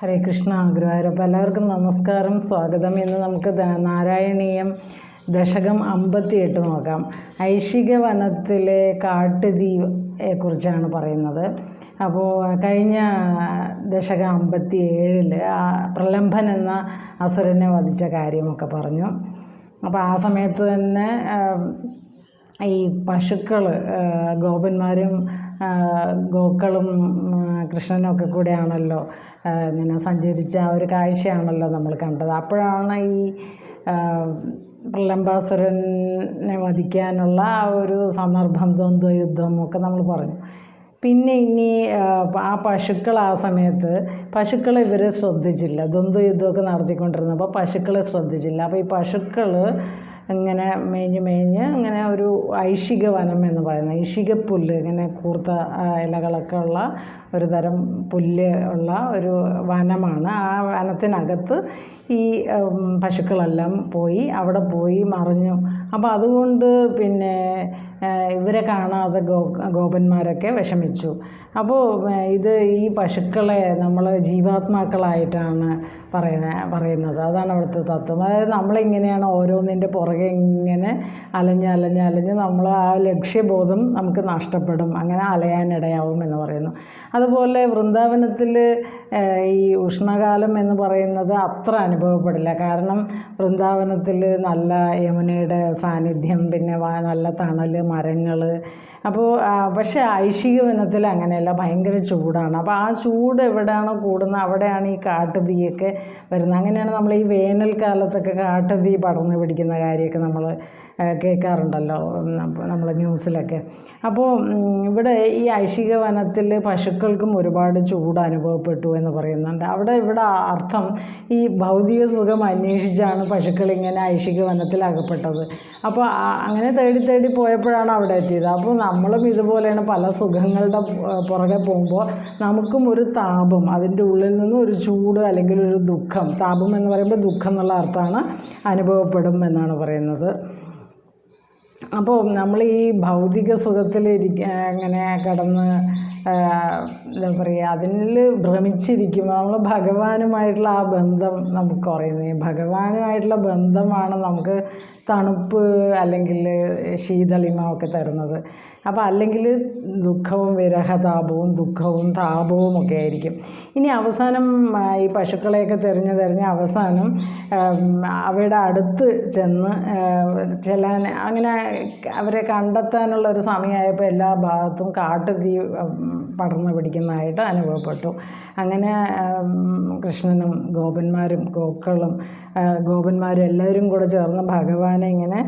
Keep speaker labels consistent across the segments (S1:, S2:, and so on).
S1: ഹരേ കൃഷ്ണ ഗുരുവായൂരപ്പ എല്ലാവർക്കും നമസ്കാരം സ്വാഗതം. ഇന്ന് നമുക്ക് നാരായണീയം ദശകം അമ്പത്തിയെട്ട് നോക്കാം. ഐശിക വനത്തിലെ കാട്ടുതീയെ കുറിച്ചാണ് പറയുന്നത്. അപ്പോൾ കഴിഞ്ഞ ദശകം അമ്പത്തി ഏഴിൽ പ്രലംഭൻ എന്ന അസുരനെ വധിച്ച കാര്യമൊക്കെ പറഞ്ഞു. അപ്പോൾ ആ സമയത്ത് തന്നെ ഈ പശുക്കൾ ഗോപന്മാരും ഗോക്കളും കൃഷ്ണനൊക്കെ കൂടെയാണല്ലോ ഇങ്ങനെ സഞ്ചരിച്ച ആ ഒരു കാഴ്ചയാണല്ലോ നമ്മൾ കണ്ടത്. അപ്പോഴാണ് ഈ പ്രളംബാസുരനെ വധിക്കാനുള്ള ആ ഒരു സന്ദർഭം ദ്വന്ദ്വ യുദ്ധം ഒക്കെ നമ്മൾ പറഞ്ഞു. പിന്നെ ഇനി ആ പശുക്കൾ ആ സമയത്ത് പശുക്കളെ ഇവരെ ശ്രദ്ധിച്ചില്ല. ദ്വന്ദ്വ യുദ്ധമൊക്കെ നടത്തിക്കൊണ്ടിരുന്നപ്പോൾ പശുക്കളെ ശ്രദ്ധിച്ചില്ല. അപ്പോൾ ഈ പശുക്കൾ ഇങ്ങനെ മേഞ്ഞ് മേഞ്ഞ് ഇങ്ങനെ ഒരു ഐഷിക വനം എന്ന് പറയുന്നത് ഐഷിക പുല്ല് ഇങ്ങനെ കൂർത്ത ഇലകളൊക്കെ ഉള്ള ഒരു തരം പുല്ല് ഉള്ള ഒരു വനമാണ്. ആ വനത്തിനകത്ത് ഈ പശുക്കളെല്ലാം പോയി അവിടെ പോയി മറിഞ്ഞു. അപ്പോൾ അതുകൊണ്ട് പിന്നെ ഇവരെ കാണാതെ ഗോ ഗോപന്മാരൊക്കെ വിഷമിച്ചു. അപ്പോൾ ഇത് ഈ പശുക്കളെ നമ്മൾ ജീവാത്മാക്കളായിട്ടാണ് പറയുന്നത് പറയുന്നത്. അതാണ് അവിടുത്തെ തത്വം. അതായത് നമ്മളിങ്ങനെയാണ് ഓരോന്നിന്റെ പുറകെ ഇങ്ങനെ അലഞ്ഞ് അലഞ്ഞ് അലഞ്ഞ് നമ്മൾ ആ ലക്ഷ്യബോധം നമുക്ക് നഷ്ടപ്പെടും. അങ്ങനെ അലയാനിടയാവും എന്ന് പറയുന്നു. അതുപോലെ വൃന്ദാവനത്തിൽ ഈ ഉഷ്ണകാലം എന്ന് പറയുന്നത് അത്ര അനുഭവപ്പെടില്ല. കാരണം വൃന്ദാവനത്തിൽ നല്ല യമുനയുടെ സാന്നിധ്യം പിന്നെ നല്ല തണൽ മരങ്ങൾ അപ്പോൾ പക്ഷേ ഐശിക വനത്തിൽ അങ്ങനെയല്ല ഭയങ്കര ചൂടാണ്. അപ്പോൾ ആ ചൂട് എവിടെയാണോ കൂടുന്നത് അവിടെയാണ് ഈ കാട്ടുതീയൊക്കെ വരുന്നത്. അങ്ങനെയാണ് നമ്മൾ ഈ വേനൽക്കാലത്തൊക്കെ കാട്ടുതീ പടർന്നു പിടിക്കുന്ന കാര്യമൊക്കെ നമ്മൾ കേൾക്കാറുണ്ടല്ലോ നമ്മൾ ന്യൂസിലൊക്കെ. അപ്പോൾ ഇവിടെ ഈ ഐശിക വനത്തിൽ പശുക്കൾക്കും ഒരുപാട് ചൂട് അനുഭവപ്പെട്ടു എന്ന് പറയുന്നുണ്ട്. അവിടെ ഇവിടെ അർത്ഥം ഈ ഭൗതിക സുഖം അന്വേഷിച്ചാണ് പശുക്കൾ ഇങ്ങനെ ഐശിക വനത്തിൽ അകപ്പെട്ടത് അപ്പോൾ അങ്ങനെ തേടി തേടി പോയപ്പോഴാണ് അവിടെ എത്തിയത്. അപ്പോൾ നമ്മളും ഇതുപോലെയാണ് പല സുഖങ്ങളുടെ പുറകെ പോകുമ്പോൾ നമുക്കും ഒരു താപം അതിന്റെ ഉള്ളിൽ നിന്നും ഒരു ചൂട് അല്ലെങ്കിൽ ഒരു ദുഃഖം താപം എന്ന് പറയുമ്പോൾ ദുഃഖം എന്നുള്ള അർത്ഥമാണ് അനുഭവപ്പെടും എന്നാണ് പറയുന്നത്. അപ്പോൾ നമ്മൾ ഈ ഭൗതിക സുഖത്തിലിരിക്ക അങ്ങനെ കിടന്ന് എന്താ പറയുക അതിൽ ഭ്രമിച്ചിരിക്കുമ്പോൾ നമ്മൾ ഭഗവാനുമായിട്ടുള്ള ആ ബന്ധം നമുക്ക് കുറയുന്നത് ഭഗവാനുമായിട്ടുള്ള ബന്ധമാണ് നമുക്ക് തണുപ്പ് അല്ലെങ്കിൽ ശീതളിമ ഒക്കെ തരുന്നത്. അപ്പോൾ അല്ലെങ്കിൽ ദുഃഖവും വിരഹതാപവും ദുഃഖവും താപവും ഒക്കെ ആയിരിക്കും. ഇനി അവസാനം ഈ പശുക്കളെയൊക്കെ തെരഞ്ഞ് തെരഞ്ഞ് അവസാനം അവയുടെ അടുത്ത് ചെന്ന് ചെല്ലാൻ അങ്ങനെ അവരെ കണ്ടെത്താനുള്ള ഒരു സമയമായപ്പോൾ എല്ലാ ഭാഗത്തും കാട്ടുതീ പടർന്നു പിടിക്കുന്നതായിട്ട് അനുഭവപ്പെട്ടു. അങ്ങനെ കൃഷ്ണനും ഗോപന്മാരും ഗോക്കളും ഗോപന്മാരും എല്ലാവരും കൂടെ ചേർന്ന് ഭഗവാനെ ഇങ്ങനെ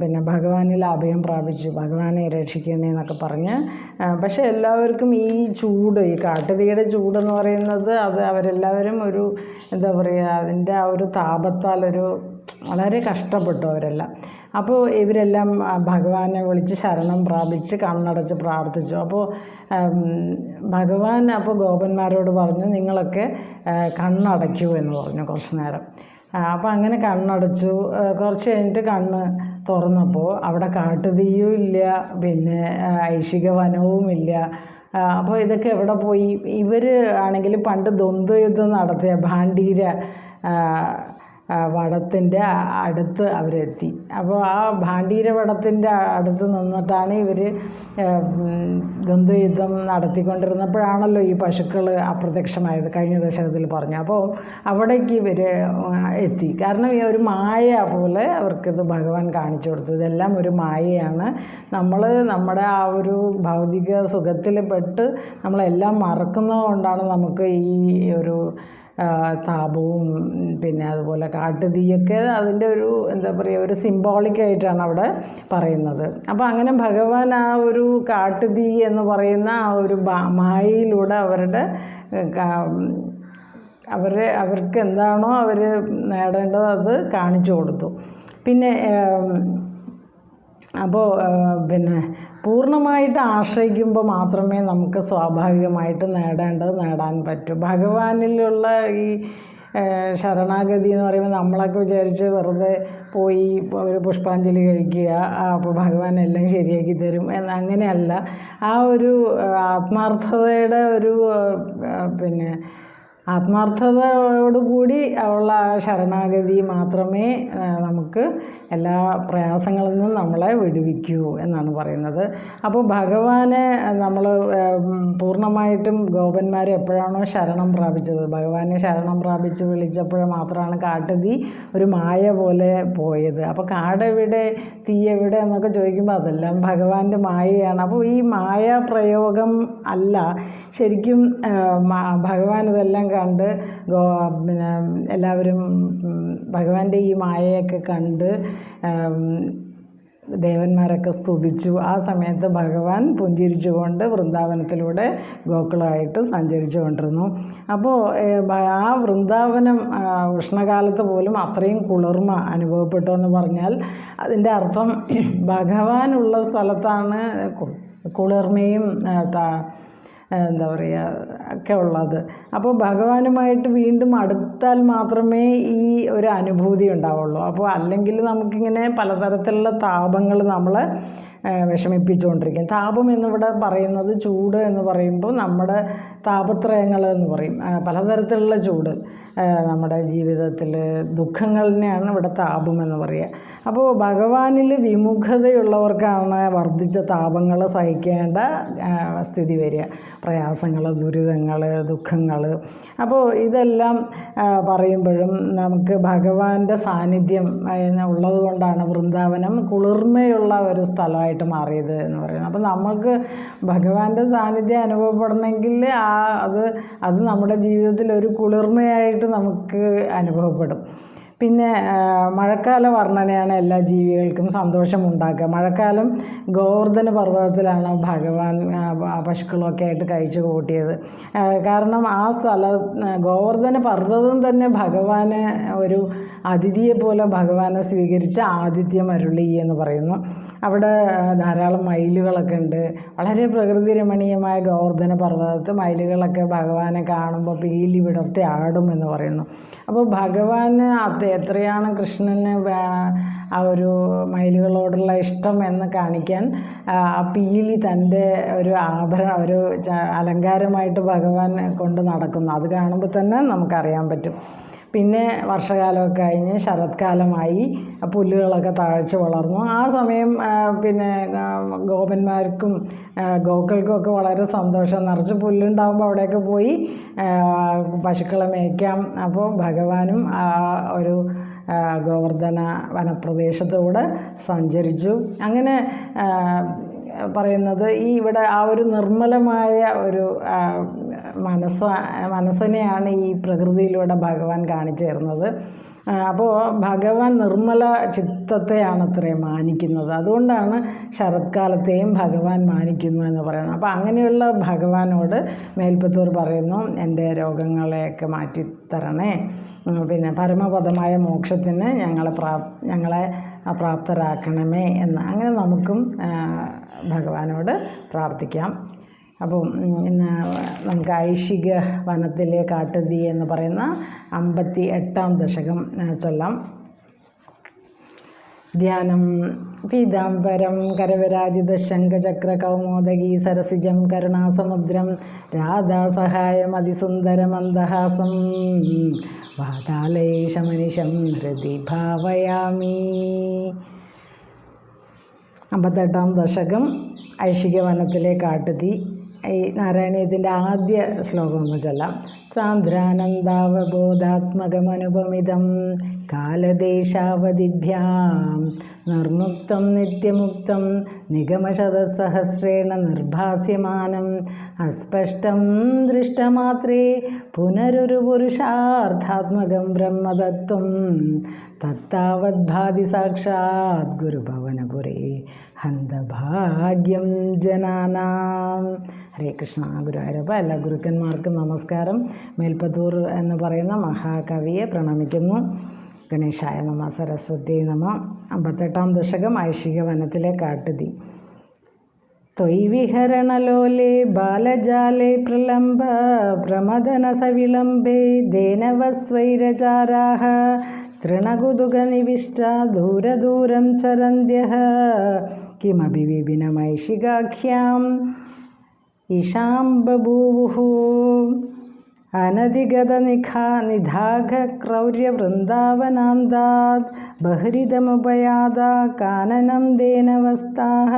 S1: പിന്നെ ഭഗവാനിൽ അഭയം പ്രാപിച്ചു ഭഗവാനെ രക്ഷിക്കണേ എന്നൊക്കെ പറഞ്ഞ് പക്ഷേ എല്ലാവർക്കും ഈ ചൂട് ഈ കാട്ടുതീയുടെ ചൂടെന്ന് പറയുന്നത് അത് അവരെല്ലാവരും ഒരു എന്താ പറയുക അതിന്റെ ആ ഒരു താപത്താൽ ഒരു വളരെ കഷ്ടപ്പെട്ടു അവരെല്ലാം. അപ്പോൾ ഇവരെല്ലാം ഭഗവാനെ വിളിച്ച് ശരണം പ്രാപിച്ച് കണ്ണടച്ച് പ്രാർത്ഥിച്ചു. അപ്പോൾ ഭഗവാൻ അപ്പോൾ ഗോപന്മാരോട് പറഞ്ഞു നിങ്ങളൊക്കെ കണ്ണടയ്ക്കൂ എന്ന് പറഞ്ഞു കുറച്ച് നേരം. അപ്പോൾ അങ്ങനെ കണ്ണടച്ചു. കുറച്ച് കഴിഞ്ഞിട്ട് കണ്ണ് തുറന്നപ്പോൾ അവിടെ കാട്ടുതീയും ഇല്ല പിന്നെ ഐശിക വനവും ഇല്ല. അപ്പോൾ ഇതൊക്കെ എവിടെ പോയി? ഇവർ ആണെങ്കിൽ പണ്ട് ദ്വന്ദ്വയുദ്ധം നടത്തിയ ഭാണ്ഡീര വടത്തിന്റെ അടുത്ത് അവരെത്തി. അപ്പോൾ ആ ഭാണ്ഡീര വടത്തിന്റെ അടുത്ത് നിന്നിട്ടാണ് ഇവർ ദ്വന്ദ്വയുദ്ധം നടത്തിക്കൊണ്ടിരുന്നപ്പോഴാണല്ലോ ഈ പശുക്കൾ അപ്രത്യക്ഷമായത് കഴിഞ്ഞ ദശകത്തിൽ പറഞ്ഞു അപ്പോൾ അവിടേക്ക് ഇവർ എത്തി. കാരണം ഈ ഒരു മായ പോലെ അവർക്കിത് ഭഗവാൻ കാണിച്ചു കൊടുത്തു. ഇതെല്ലാം ഒരു മായയാണ്. നമ്മൾ നമ്മുടെ ആ ഒരു ഭൗതിക സുഖത്തിൽ പെട്ട് നമ്മളെല്ലാം മറക്കുന്നത് കൊണ്ടാണ് നമുക്ക് ഈ ഒരു താപവും പിന്നെ അതുപോലെ കാട്ടുതീയൊക്കെ അതിന്റെ ഒരു എന്താ പറയുക ഒരു സിംബോളിക്കായിട്ടാണ് അവിടെ പറയുന്നത്. അപ്പോൾ അങ്ങനെ ഭഗവാൻ ആ ഒരു കാട്ടുതീ എന്ന് പറയുന്ന ആ ഒരു മായയിലൂടെ അവരുടെ അവരെ അവർക്ക് എന്താണോ അവർ നേടേണ്ടത് അത് കാണിച്ചു കൊടുത്തു. പിന്നെ അപ്പോൾ പിന്നെ പൂർണമായിട്ട് ആശ്രയിക്കുമ്പോൾ മാത്രമേ നമുക്ക് സ്വാഭാവികമായിട്ട് നേടേണ്ടത് നേടാൻ പറ്റൂ. ഭഗവാനിലുള്ള ഈ ശരണാഗതി എന്ന് പറയുമ്പോൾ നമ്മളൊക്കെ വിചാരിച്ച് വെറുതെ പോയി ഒരു പുഷ്പാഞ്ജലി കഴിക്കുക അപ്പോൾ ഭഗവാൻ എല്ലാം ശരിയാക്കി തരും എന്ന് അങ്ങനെയല്ല. ആ ഒരു ആത്മാർത്ഥതയുടെ ഒരു പിന്നെ ആത്മാർത്ഥതയോടുകൂടി ഉള്ള ശരണാഗതി മാത്രമേ നമുക്ക് എല്ലാ പ്രയാസങ്ങളിൽ നിന്നും നമ്മളെ വിടുവിക്കൂ എന്നാണ് പറയുന്നത്. അപ്പോൾ ഭഗവാനെ നമ്മൾ പൂർണമായിട്ടും ഗോപന്മാർ എപ്പോഴാണോ ശരണം പ്രാപിച്ചത് ഭഗവാനെ ശരണം പ്രാപിച്ച് വിളിച്ചപ്പോൾ മാത്രമാണ് കാട്ടുതീ ഒരു മായ പോലെ പോയത്. അപ്പോൾ കാടെവിടെ തീ എവിടെ എന്നൊക്കെ ചോദിക്കുമ്പോൾ അതെല്ലാം ഭഗവാന്റെ മായയാണ്. അപ്പോൾ ഈ മായ പ്രയോഗം അല്ല ശരിക്കും ഭഗവാൻ ഇതെല്ലാം കണ്ട് പിന്നെ എല്ലാവരും ഭഗവാന്റെ ഈ മായയൊക്കെ കണ്ട് ദേവന്മാരൊക്കെ സ്തുതിച്ചു. ആ സമയത്ത് ഭഗവാൻ പുഞ്ചിരിച്ചുകൊണ്ട് വൃന്ദാവനത്തിലൂടെ ഗോകുളമായിട്ട് സഞ്ചരിച്ചു കൊണ്ടിരുന്നു അപ്പോൾ ആ വൃന്ദാവനം ഉഷ്ണകാലത്ത് പോലും അത്രയും കുളിർമ അനുഭവപ്പെട്ടു എന്ന് പറഞ്ഞാൽ അതിന്റെ അർത്ഥം ഭഗവാനുള്ള സ്ഥലത്താണ് കുളിർമയും എന്താ പറയുക ഒക്കെ ഉള്ളത്. അപ്പോൾ ഭഗവാനുമായിട്ട് വീണ്ടും അടുത്താൽ മാത്രമേ ഈ ഒരു അനുഭൂതി ഉണ്ടാവുള്ളൂ. അപ്പോൾ അല്ലെങ്കിൽ നമുക്കിങ്ങനെ പലതരത്തിലുള്ള താപങ്ങൾ നമ്മളെ ആ, വിഷമിപ്പിച്ചുകൊണ്ടിരിക്കും താപം എന്നിവിടെ പറയുന്നത് ചൂട് എന്ന് പറയുമ്പോൾ നമ്മുടെ താപത്രയങ്ങൾ എന്ന് പറയും. പലതരത്തിലുള്ള ചൂട്. നമ്മുടെ ജീവിതത്തിൽ ദുഃഖങ്ങളിനെയാണ് ഇവിടെ താപം എന്ന് പറയുക. അപ്പോൾ ഭഗവാനിൽ വിമുഖതയുള്ളവർക്കാണ് വർദ്ധിച്ച താപങ്ങൾ സഹിക്കേണ്ട സ്ഥിതി വരിക. പ്രയാസങ്ങൾ ദുരിതങ്ങൾ ദുഃഖങ്ങൾ. അപ്പോൾ ഇതെല്ലാം പറയുമ്പോഴും നമുക്ക് ഭഗവാന്റെ സാന്നിധ്യം ഉള്ളത് കൊണ്ടാണ് വൃന്ദാവനം കുളിർമയുള്ള ഒരു സ്ഥലമായിട്ട് മാറിയത് എന്ന് പറയുന്നത്. അപ്പോൾ നമുക്ക് ഭഗവാന്റെ സാന്നിധ്യം അനുഭവപ്പെടണമെങ്കിൽ ആ അത് അത് നമ്മുടെ ജീവിതത്തിൽ ഒരു കുളിർമയായിട്ട് നമുക്ക് അനുഭവപ്പെടും. പിന്നെ മഴക്കാല വർണനയാണ് എല്ലാ ജീവികൾക്കും സന്തോഷം ഉണ്ടാക്കുക മഴക്കാലം ഗോവർദ്ധന പർവതത്തിലാണ് ഭഗവാൻ പശുക്കളൊക്കെ ആയിട്ട് കഴിച്ചു കൂട്ടിയത്. കാരണം ആ സ്ഥല ഗോവർദ്ധന പർവതം തന്നെ ഭഗവാന് ഒരു അതിഥിയെ പോലെ ഭഗവാനെ സ്വീകരിച്ച ആതിഥ്യ മരുളി എന്ന് പറയുന്നു. അവിടെ ധാരാളം മയിലുകളൊക്കെ ഉണ്ട്. വളരെ പ്രകൃതി രമണീയമായ ഗോവർദ്ധന പർവതത്ത് മയിലുകളൊക്കെ ഭഗവാനെ കാണുമ്പോൾ പീലി വിടർത്തി ആടും എന്ന് പറയുന്നു. അപ്പോൾ ഭഗവാന് അത് എത്രയാണ് കൃഷ്ണന് ആ ഒരു മയിലുകളോടുള്ള ഇഷ്ടം എന്ന് കാണിക്കാൻ ആ പീലി തന്റെ ഒരു ആഭരണം ഒരു അലങ്കാരമായിട്ട് ഭഗവാൻ കൊണ്ട് നടക്കുന്നു. അത് കാണുമ്പോൾ തന്നെ നമുക്കറിയാൻ പറ്റും. പിന്നെ വർഷകാലമൊക്കെ കഴിഞ്ഞ് ശരത്കാലമായി പുല്ലുകളൊക്കെ താഴ്ച വളർന്നു. ആ സമയം പിന്നെ ഗോപന്മാർക്കും ഗോക്കൾക്കുമൊക്കെ വളരെ സന്തോഷം. നിറച്ച് പുല്ലുണ്ടാകുമ്പോൾ അവിടെയൊക്കെ പോയി പശുക്കളെ മേയ്ക്കാം. അപ്പോൾ ഭഗവാനും ഒരു ഗോവർദ്ധന വനപ്രദേശത്തൂടെ സഞ്ചരിച്ചു. അങ്ങനെ പറയുന്നത് ഈ ഇവിടെ ആ ഒരു നിർമ്മലമായ ഒരു മനസ്സ മനസ്സിനെയാണ് ഈ പ്രകൃതിയിലൂടെ ഭഗവാൻ കാണിച്ചു തരുന്നത്. അപ്പോൾ ഭഗവാൻ നിർമ്മല ചിത്തത്തെയാണ് അത്രയും മാനിക്കുന്നത്. അതുകൊണ്ടാണ് ശരത്കാലത്തെയും ഭഗവാൻ മാനിക്കുന്നു എന്ന് പറയുന്നത്. അപ്പോൾ അങ്ങനെയുള്ള ഭഗവാനോട് മേൽപ്പത്തൂർ പറയുന്നു എന്റെ രോഗങ്ങളെയൊക്കെ മാറ്റിത്തരണേ. തരണേ പിന്നെ പരമപദമായ മോക്ഷത്തിന് ഞങ്ങളെ പ്രാ ഞങ്ങളെ പ്രാപ്തരാക്കണമേ എന്ന്. അങ്ങനെ നമുക്കും ഭഗവാനോട് പ്രാർത്ഥിക്കാം. അപ്പം നമുക്ക് ഐഷിക വനത്തിലെ കാട്ടുതീ എന്ന് പറയുന്ന അമ്പത്തി എട്ടാം ദശകം ചൊല്ലാം. ധ്യാനം പീതാംബരം കരവരാജിത ശംഖചക്ര കൗമോദകി സരസിജം കരുണാസമുദ്രം രാധാസഹായം അതിസുന്ദരമന്ദഹാസം വാതാലേശമനിശം ഹൃദി ഭാവയാമി അമ്പത്തെട്ടാം ദശകം ഐഷിക വനത്തിലെ കാട്ടുതീ. ഈ നാരായണീയത്തിന്റെ ആദ്യ ശ്ലോകം ഒന്ന് ചൊല്ലാം. സാന്ദ്രാനന്ദാവബോധാത്മകമനുപമിതം. കാലദേശാവധിഭ്യാം. നിർമുക്തം നിത്യമുക്തം നിഗമശതസഹസ്രേണ നിർഭാസ്യമാനം. അസ്പഷ്ടം ദൃഷ്ടമാത്രേ പുനരൊരു പുരുഷാർത്ഥാത്മകം ബ്രഹ്മതത്വം. തത്താവദ്ഭാതി സാക്ഷാത് ഗുരുഭവനപുരേ ഹന്തഭാഗ്യം ജനാനാം. ഹരേ കൃഷ്ണ ഗുരുവായൂരപ്പ എല്ലാ ഗുരുക്കന്മാർക്കും നമസ്കാരം. മേൽപ്പത്തൂർ എന്ന് പറയുന്ന മഹാകവിയെ പ്രണമിക്കുന്നു. ഗണേശായ നമ സരസ്വതി നമ അമ്പത്തെട്ടാം ദശകം ഐഷിക വനത്തിലെ കാട്ടുതീ. ത്വയി വിഹരണലോലെ ബാലജാലെ പ്രലംബ ദേനവസ്വൈരചാരാഹ തൃണകുതുക തൃണകുതുകനിവിഷ്ട ദൂരദൂരം ചരന്ത്യः കിമപി വിപിനമൈഷികാഖ്യാം ഇഷാം ബഭൂവുः അനധിഗത നിഖാ നിധാഘ ക്രൗര്യ വൃന്ദാവനാന്താത് ബഹരിതമുപയാത കാനനം ദേനവസ്ഥാഹ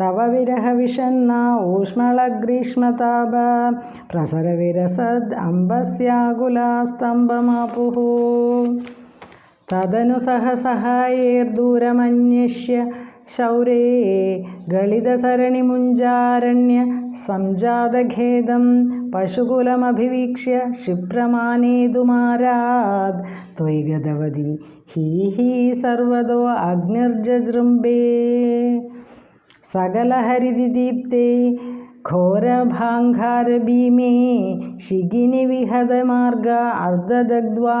S1: തവ വിരഹ വിഷണ്ണ ഊഷ്മള ഗ്രീഷ്മതാപ പ്രസരവിരസദ് അംബസ്യാകുലാസ്തംഭമാപുഃ തദനു സഹ സഹായേർദൂരമന്വേഷ്യ ക്ഷൗരേ ഗളിതസരണിമുഞ്ചാരണ്യ സംജാതഖേദം പശുകുലമഭിവീക്ഷ്യ ക്ഷിപ്രമാനേതുമാരാത് ത്വയ് ഗതവതി ഹീ ഹീ സർവതോ അഗ്നിർജസൃംബേ സകലഹരിതിദീപ്തേ घोरभाङ्गारभीमे शिगिनिविहदमार्ग अर्धदग्ध्वा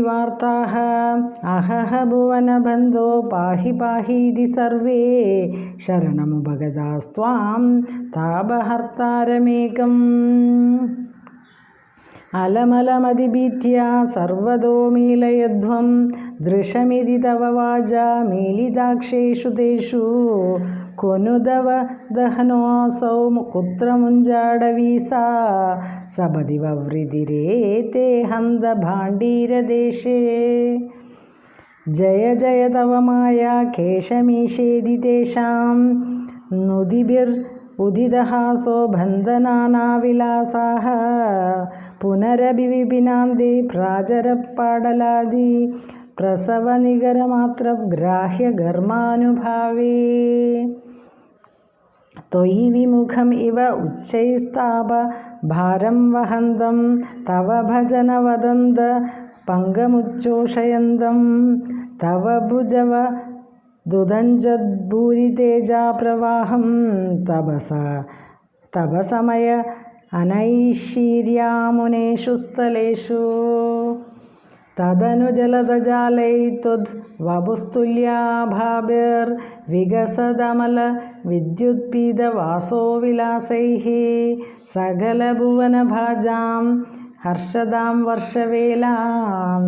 S1: വാർത്താഹ. അഹഹ ഭുവനബന്ധോ പാഹി പാഹീതി സർവേ. ശരണമുപഗതാസ്വാം താപഹർത്താരമേകം. അലമലമതിഭീത്യ സർവതോ മീലയധ്വം ദൃശമിതി തവ വാച മീലിതാക്ഷേഷു തേഷു. കൊനുദവ ദഹനോസൗ കുത്ര മുഞ്ചാടവീസാ സപതി വവൃതിരേ ഹന്ത ഭാണ്ഡീരദേശേ ജയ ജയ തവമായ കേശമീശേതി തേഷാം. നുതിബിർ उदितहासो बन्धनानाविलासाः पुनरपि विपिनान्ते प्राचरपाडलादि प्रसवनिगरमात्रग्राह्यघर्मानुभावे त्वयि विमुखम् इव उच्चैस्ताप भारं वहन्तं तव भजन वदन्त पङ्गमुच्चोषयन्तं तव भुजव दुदञ्जद्भूरितेजाप्रवाहं तपस तपसमय अनैशीर्यामुनेषु स्थलेषु तदनु जलदजालै त्वद्वपुस्तुल्याभाभिर्विगसदमल विद्युत्पीतवासो विलासैः सकलभुवनभाजां हर्षदां वर्षवेलां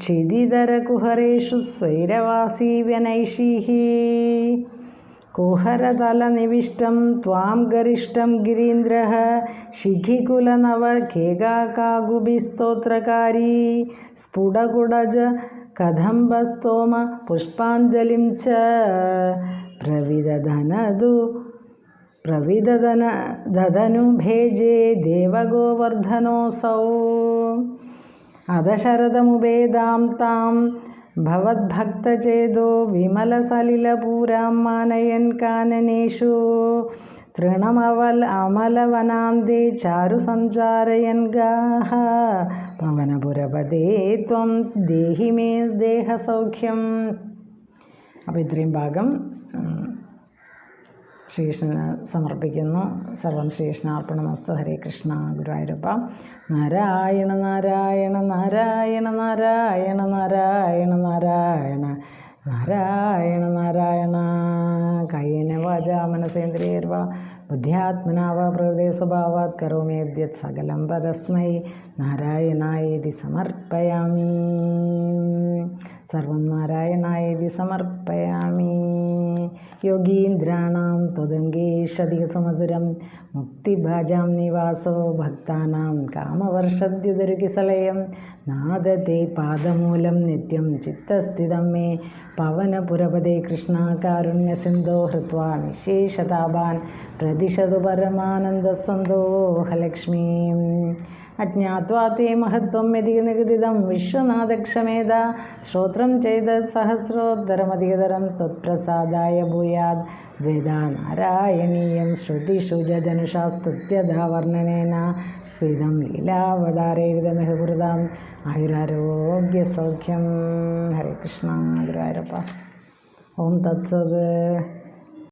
S1: क्षिदिधरकुहरेषु स्वैरवासी व्यनैषीः कुहरतलनिविष्टं त्वां गरिष्ठं गिरीन्द्रः शिखिकुलनवकेगाकागुभिस्तोत्रकारी स्फुटकुडज कदम्बस्तोम पुष्पाञ्जलिं च प्रविदधनदु प्रविदधन ददनु भेजे देवगोवर्धनोऽसौ അധശരദമുപേതാം താം. ഭവത്ഭക്തചേതോ വിമലസലിലപൂരാം മാനയൻ കാനനേഷു തൃണമവൽ അമലവനാന്തേ ചാരു സഞ്ചാരയൻ ഗാഹ പവനപുരപതേ ത്വം ദേഹിമേ ദേഹസൗഖ്യം. അപ്പോൾ ഇത്രയും ഭാഗം ശ്രീകൃഷ്ണന് സമർപ്പിക്കുന്നു. സർവം ശ്രീകൃഷ്ണാർപ്പണമസ്തു ഹരേ കൃഷ്ണ ഗുരുവായൂരപ്പ. നാരായണ നാരായണ നാരായണ നാരായണ നാരായണ നാരായണ നാരായണ നാരായണ. കൈന വാച മനസേന്ദ്രിയർവ. ബുദ്ധ്യാത്മനാ വാ പ്രകൃതി സ്വഭാവാത് കരോമേദ്യത് സകലം പരസ്മൈ നാരായണായേതി സമർപ്പയാമി. സർവം നാരായണായേതി സമർപ്പയാമി. യോഗീന്ദ്രാണാം ത്വദംഗേഷധികസുമധുരം മുക്തിഭാജാം നിവാസോ ഭക്താനാം കാമവർഷദ്യുതരുകിസലയം നാദത്തെ പാദമൂലം നിത്യം ചിത്തസ്ഥിതം മേ. പവനപുരപദേ കൃഷ്ണ കാരുണ്യസിന്ധോ ഹൃത്വാ നിശേഷതാപാൻ പ്രതിശതു പരമാനന്ദസന്തോഹലക്ഷ്മീം അജ്ഞാത്വാ തേ മഹത്വം യതിനിഗദിതം വിശ്വനാഥക്ഷമേത ശ്രോത്രം ചെയ്ത സഹസ്രോത്തരമധികതരം ത്വത്പ്രസാദായ ഭൂയാത് ദ്വേദാ നാരായണീയം ശ്രുതിഷു ജനുഷാ സ്തുത്യതാ വർണനേന സ്ഫീതം ലീലാവതാരേരിതമിഹൃതാം ആയുരാരോഗ്യസൗഖ്യം ഹരേ കൃഷ്ണ ഗുരുവായൂരപ്പ. ഓം തത്സത്.